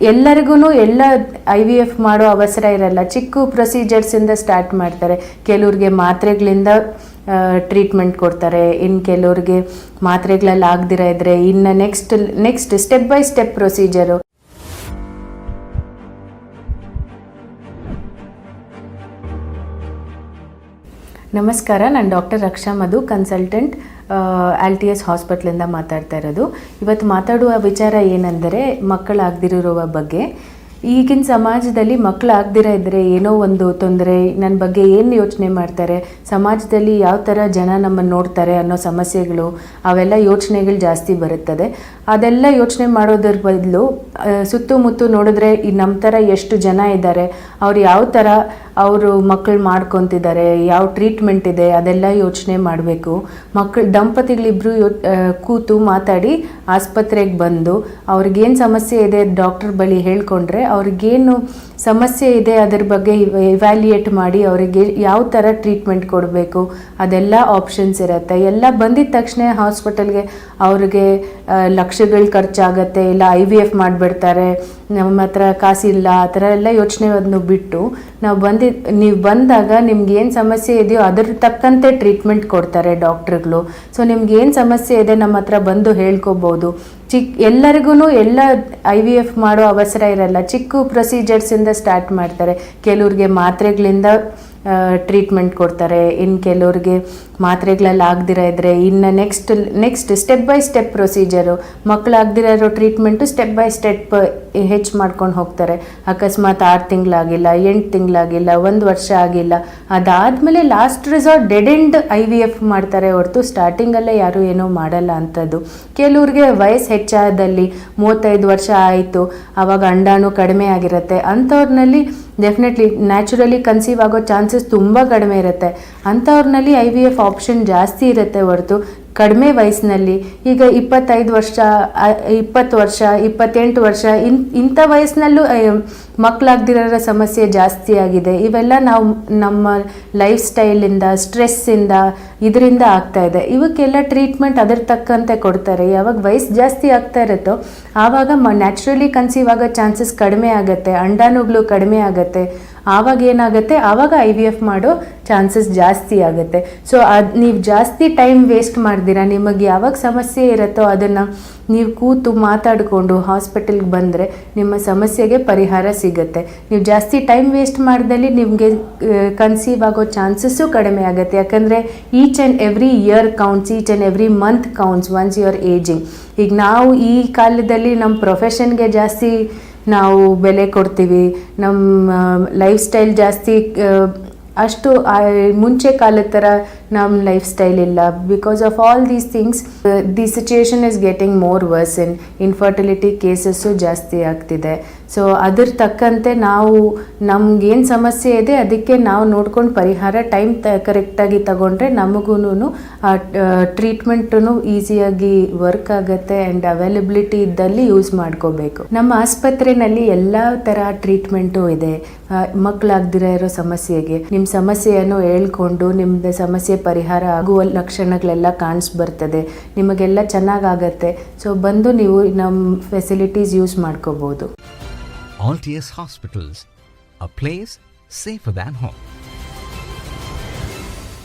ಎಲ್ಲರಿಗೂ ಎಲ್ಲ I V F ಮಾಡೋ ಅವಸರ ಇರಲ್ಲ. ಚಿಕ್ಕ ಪ್ರೊಸೀಜರ್ಸಿಂದ ಸ್ಟಾರ್ಟ್ ಮಾಡ್ತಾರೆ. ಕೆಲವ್ರಿಗೆ ಮಾತ್ರೆಗಳಿಂದ ಟ್ರೀಟ್ಮೆಂಟ್ ಕೊಡ್ತಾರೆ. ಇನ್ನು ಕೆಲವ್ರಿಗೆ ಮಾತ್ರೆಗಳಲ್ಲಿ ಆಗದಿರ ಇದ್ರೆ ಇನ್ನು next next step by step procedure ನಮಸ್ಕಾರ, ನಾನು doctor Raksha Madhu consultant Altius ಹಾಸ್ಪಿಟ್ಲಿಂದ ಮಾತಾಡ್ತಾ ಇರೋದು. ಇವತ್ತು ಮಾತಾಡುವ ವಿಚಾರ ಏನೆಂದರೆ ಮಕ್ಕಳಾಗದಿರುವ ಬಗ್ಗೆ. ಈಗಿನ ಸಮಾಜದಲ್ಲಿ ಮಕ್ಕಳಾಗದಿರ ಇದ್ದರೆ ಏನೋ ಒಂದು ತೊಂದರೆ ನನ್ನ ಬಗ್ಗೆ ಏನು ಯೋಚನೆ ಮಾಡ್ತಾರೆ, ಸಮಾಜದಲ್ಲಿ ಯಾವ ಥರ ಜನ ನಮ್ಮನ್ನು ನೋಡ್ತಾರೆ ಅನ್ನೋ ಸಮಸ್ಯೆಗಳು, ಅವೆಲ್ಲ ಯೋಚನೆಗಳು ಜಾಸ್ತಿ ಬರುತ್ತದೆ. ಅದೆಲ್ಲ ಯೋಚನೆ ಮಾಡೋದ್ರ ಬದಲು ಸುತ್ತಮುತ್ತ ನೋಡಿದ್ರೆ ಈ ನಮ್ಮ ಥರ ಎಷ್ಟು ಜನ ಇದ್ದಾರೆ ಅವ್ರು ಯಾವ ಥರ ಅವರು ಮಕ್ಕಳು ಮಾಡ್ಕೊತಿದ್ದಾರೆ ಯಾವ ಟ್ರೀಟ್ಮೆಂಟ್ ಇದೆ ಅದೆಲ್ಲ ಯೋಚನೆ ಮಾಡಬೇಕು. ಮಕ್ಕಳು ದಂಪತಿಗಳಿಬ್ಬರು ಯೋ ಕೂತು ಮಾತಾಡಿ ಆಸ್ಪತ್ರೆಗೆ ಬಂದು ಅವ್ರಿಗೇನು ಸಮಸ್ಯೆ ಇದೆ ಡಾಕ್ಟರ್ ಬಳಿ ಹೇಳ್ಕೊಂಡ್ರೆ ಅವ್ರಿಗೇನು ಸಮಸ್ಯೆ ಇದೆ ಅದ್ರ ಬಗ್ಗೆ ಇವ್ಯಾಲ್ಯೂಯೇಟ್ ಮಾಡಿ ಅವರಿಗೆ ಯಾವ ಥರ ಟ್ರೀಟ್ಮೆಂಟ್ ಕೊಡಬೇಕು, ಅದೆಲ್ಲ ಆಪ್ಷನ್ಸ್ ಇರುತ್ತೆ. ಎಲ್ಲ ಬಂದಿದ ತಕ್ಷಣ ಹಾಸ್ಪಿಟಲ್ಗೆ ಅವ್ರಿಗೆ ಲಕ್ಷಗಳು ಖರ್ಚಾಗತ್ತೆ, ಇಲ್ಲ ಐ ವಿ ಎಫ್ ಮಾಡಿಬಿಡ್ತಾರೆ, ನಮ್ಮ ಹತ್ರ ಕಾಸಿಲ್ಲ, ಆ ಥರ ಎಲ್ಲ ಯೋಚನೆ ಅದನ್ನು ಬಿಟ್ಟು ನಾವು ಬಂದಿ ನೀವು ಬಂದಾಗ ನಿಮ್ಗೆ ಏನು ಸಮಸ್ಯೆ ಇದೆಯೋ ಅದ್ರ ತಕ್ಕಂತೆ ಟ್ರೀಟ್ಮೆಂಟ್ ಕೊಡ್ತಾರೆ ಡಾಕ್ಟ್ರುಗಳು. ಸೊ ನಿಮ್ಗೆ ಏನು ಸಮಸ್ಯೆ ಇದೆ ನಮ್ಮ ಹತ್ರ ಬಂದು ಹೇಳ್ಕೊಬೋದು. ಚಿಕ್ಕ ಎಲ್ಲರಿಗೂ ಎಲ್ಲ ಐ ವಿ ಎಫ್ ಮಾಡೋ ಅವಸರ ಇರಲ್ಲ. ಚಿಕ್ಕ ಪ್ರೊಸೀಜರ್ಸಿಂದ ಸ್ಟಾರ್ಟ್ ಮಾಡ್ತಾರೆ. ಕೆಲವ್ರಿಗೆ ಮಾತ್ರೆಗಳಿಂದ ಟ್ರೀಟ್ಮೆಂಟ್ ಕೊಡ್ತಾರೆ. ಇನ್ನು ಕೆಲವ್ರಿಗೆ ಮಾತ್ರೆಗಳಲ್ಲಿ ಆಗದಿರ ಇದ್ದರೆ ಇನ್ನು next next step by step procedure ಮಕ್ಕಳು ಇರೋ ಟ್ರೀಟ್ಮೆಂಟು ಸ್ಟೆಪ್ ಬೈ ಸ್ಟೆಪ್ ಹೆಚ್ಚು ಮಾಡ್ಕೊಂಡು ಹೋಗ್ತಾರೆ. ಅಕಸ್ಮಾತ್ ಆರು ತಿಂಗಳಾಗಿಲ್ಲ, ಎಂಟು ತಿಂಗಳಾಗಿಲ್ಲ, ಒಂದು ವರ್ಷ ಆಗಿಲ್ಲ. ಅದಾದಮೇಲೆ last resort dead end I V F ಮಾಡ್ತಾರೆ ಹೊರತು ಸ್ಟಾರ್ಟಿಂಗಲ್ಲೇ ಯಾರೂ ಏನೂ ಮಾಡಲ್ಲ ಅಂಥದ್ದು. ಕೆಲವ್ರಿಗೆ ವಯಸ್ಸು ಹೆಚ್ಚಾದಲ್ಲಿ ಮೂವತ್ತೈದು ವರ್ಷ ಆಯಿತು ಆವಾಗ ಅಂಡಾಣು ಕಡಿಮೆ ಆಗಿರುತ್ತೆ. ಅಂಥವ್ರನ್ನಲ್ಲಿ ಡೆಫಿನೆಟ್ಲಿ ನ್ಯಾಚುರಲಿ ಕನ್ಸೀವ್ ಆಗೋ ಚಾನ್ಸಸ್ ತುಂಬ ಕಡಿಮೆ ಇರುತ್ತೆ. ಅಂಥವ್ರನ್ನಲ್ಲಿ ಐ ವಿ ಎಫ್ ಆಪ್ಷನ್ ಜಾಸ್ತಿ ಇರುತ್ತೆ ಹೊರತು ಕಡಿಮೆ ವಯಸ್ಸಿನಲ್ಲಿ, ಈಗ ಇಪ್ಪತ್ತೈದು ವರ್ಷ ಇಪ್ಪತ್ತು ವರ್ಷ, ಇಪ್ಪತ್ತೆಂಟು ವರ್ಷ, ಇನ್, ಇಂಥ ವಯಸ್ಸಿನಲ್ಲೂ ಮಕ್ಕಳಾಗ್ದಿರೋ ಸಮಸ್ಯೆ ಜಾಸ್ತಿ ಆಗಿದೆ. ಇವೆಲ್ಲ ನಾವು, ನಮ್ಮ ಲೈಫ್ ಸ್ಟೈಲಿಂದ ಸ್ಟ್ರೆಸ್ಸಿಂದ, ಇದರಿಂದ ಆಗ್ತಾ ಇದೆ. ಇವಕ್ಕೆಲ್ಲ ಟ್ರೀಟ್ಮೆಂಟ್ ಅದರ ತಕ್ಕಂತೆ ಕೊಡ್ತಾರೆ. ಯಾವಾಗ ವಯಸ್ಸು ಜಾಸ್ತಿ ಆಗ್ತಾ ಇರುತ್ತೋ, ಆವಾಗ ನ್ಯಾಚುರಲಿ ಕನ್ಸೀವ್ ಆಗೋ ಚಾನ್ಸಸ್ ಕಡಿಮೆ ಆಗುತ್ತೆ ಅಂಡಾನುಗಳು ಕಡಿಮೆ ಆಗುತ್ತೆ. ಆವಾಗ ಏನಾಗುತ್ತೆ? ಆವಾಗ ಐ ವಿ ಎಫ್ ಮಾಡೋ ಚಾನ್ಸಸ್ ಜಾಸ್ತಿ ಆಗುತ್ತೆ. ಸೊ ಅದು ನೀವು ಜಾಸ್ತಿ ಟೈಮ್ ವೇಸ್ಟ್ ಮಾಡ್ದಿರಾ, ನಿಮಗೆ ಯಾವಾಗ ಸಮಸ್ಯೆ ಇರುತ್ತೋ ಅದನ್ನು ನೀವು ಕೂತು ಮಾತಾಡಿಕೊಂಡು ಹಾಸ್ಪಿಟಲ್ಗೆ ಬಂದರೆ ನಿಮ್ಮ ಸಮಸ್ಯೆಗೆ ಪರಿಹಾರ ಸಿಗುತ್ತೆ. ನೀವು ಜಾಸ್ತಿ ಟೈಮ್ ವೇಸ್ಟ್ ಮಾಡಿದಲ್ಲಿ ನಿಮಗೆ ಕನ್ಸೀವ್ ಆಗೋ ಚಾನ್ಸಸ್ಸು ಕಡಿಮೆ ಆಗುತ್ತೆ. ಯಾಕಂದರೆ each and every year counts each and every month counts once your ageing ಈಗ ನಾವು ಈ ಕಾಲದಲ್ಲಿ ನಮ್ಮ ಪ್ರೊಫೆಷನ್ಗೆ ಜಾಸ್ತಿ ನಾವು ಬೆಲೆ ಕೊಡ್ತೀವಿ. ನಮ್ಮ ಲೈಫ್ ಸ್ಟೈಲ್ ಜಾಸ್ತಿ ಅಷ್ಟು ಮುಂಚೆ ಕಾಲದ ಥರ ನಮ್ಮ ಲೈಫ್ ಸ್ಟೈಲ್ ಇಲ್ಲ because of all these things the situation is getting more worse in infertility cases ಜಾಸ್ತಿ ಆಗ್ತಿದೆ. ಸೊ ಅದ್ರ ತಕ್ಕಂತೆ ನಾವು ನಮ್ಗೇನು ಸಮಸ್ಯೆ ಇದೆ, ಅದಕ್ಕೆ ನಾವು ನೋಡ್ಕೊಂಡು ಪರಿಹಾರ ಟೈಮ್ ತ ಕರೆಕ್ಟಾಗಿ ತಗೊಂಡ್ರೆ ನಮಗೂ ಆ ಟ್ರೀಟ್ಮೆಂಟು ಈಸಿಯಾಗಿ ವರ್ಕ್ ಆಗುತ್ತೆ ಆ್ಯಂಡ್ ಅವೈಲಬಿಲಿಟಿ ಇದ್ದಲ್ಲಿ ಯೂಸ್ ಮಾಡ್ಕೋಬೇಕು. ನಮ್ಮ ಆಸ್ಪತ್ರೆಯಲ್ಲಿ ಎಲ್ಲ ಥರ ಟ್ರೀಟ್ಮೆಂಟು ಇದೆ. ಮಕ್ಕಳಾಗ್ದಿರ ಇರೋ ಸಮಸ್ಯೆಗೆ ನಿಮ್ಮ ಸಮಸ್ಯೆಯನ್ನು ಹೇಳ್ಕೊಂಡು ನಿಮ್ಮದು ಸಮಸ್ಯೆ ಪರಿಹಾರ ಆಗುವ ಲಕ್ಷಣಗಳೆಲ್ಲ ಕಾಣಿಸ್ ಬರ್ತದೆ ನಿಮಗೆಲ್ಲ ಚೆನ್ನಾಗಾಗತ್ತೆ. ಸೊ ಬಂದು ನೀವು ನಮ್ಮ ಫೆಸಿಲಿಟೀಸ್ ಯೂಸ್ ಮಾಡ್ಕೋಬೋದು. Altius hospitals a place safe than home.